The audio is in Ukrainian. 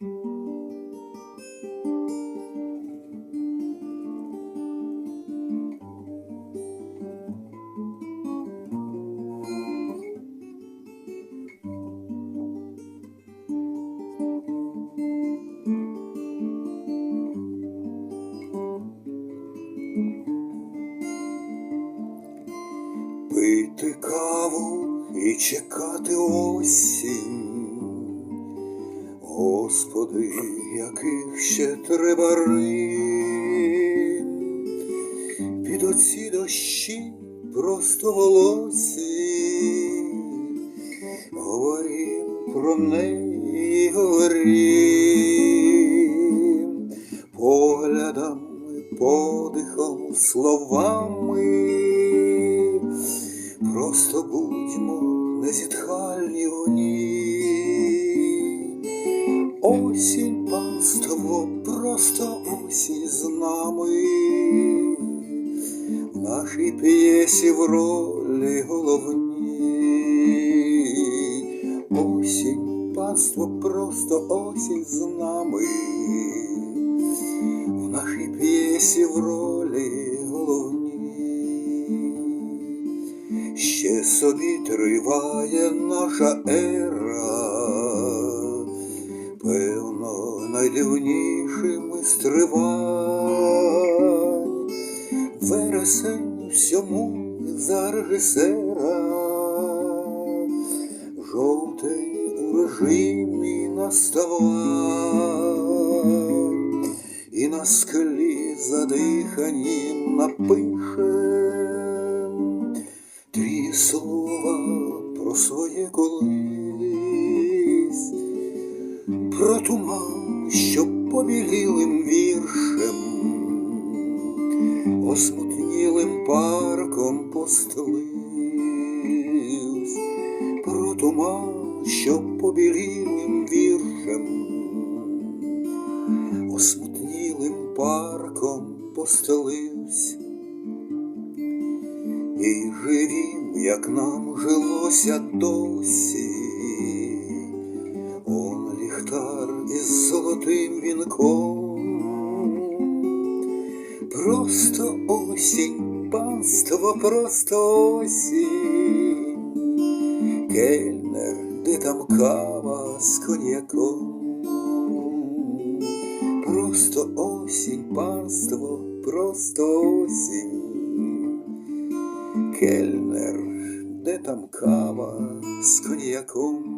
Пити каву і чекати осінь. Господи, яких ще треба рим, під оці дощі просто волосі, говорім про неї, говорім, поглядами, подихом, словами. Просто будьмо не незітхальні панство, просто осінь з нами. В нашій п'єсі в ролі головній. Осінь панство, просто осінь з нами. В нашій п'єсі в ролі головній. Ще собі триває наша ера, певно, найдивнішими стривань, вересень всьому за режисера, жовтий у режимі наставань, і на склі задиханім напишем Три слова про своє колись, про туман, що побілілим віршем, осмутнілим парком постеливсь, про туман, що побілілим віршем, осмутнілим парком постеливсь. І живім, як нам жилося досі, золотим вінком, просто осінь, панство, просто осінь, кельнер, де там кава з коньяком, просто осінь, панство, просто осінь. Кельнер, де там кава з коньяком.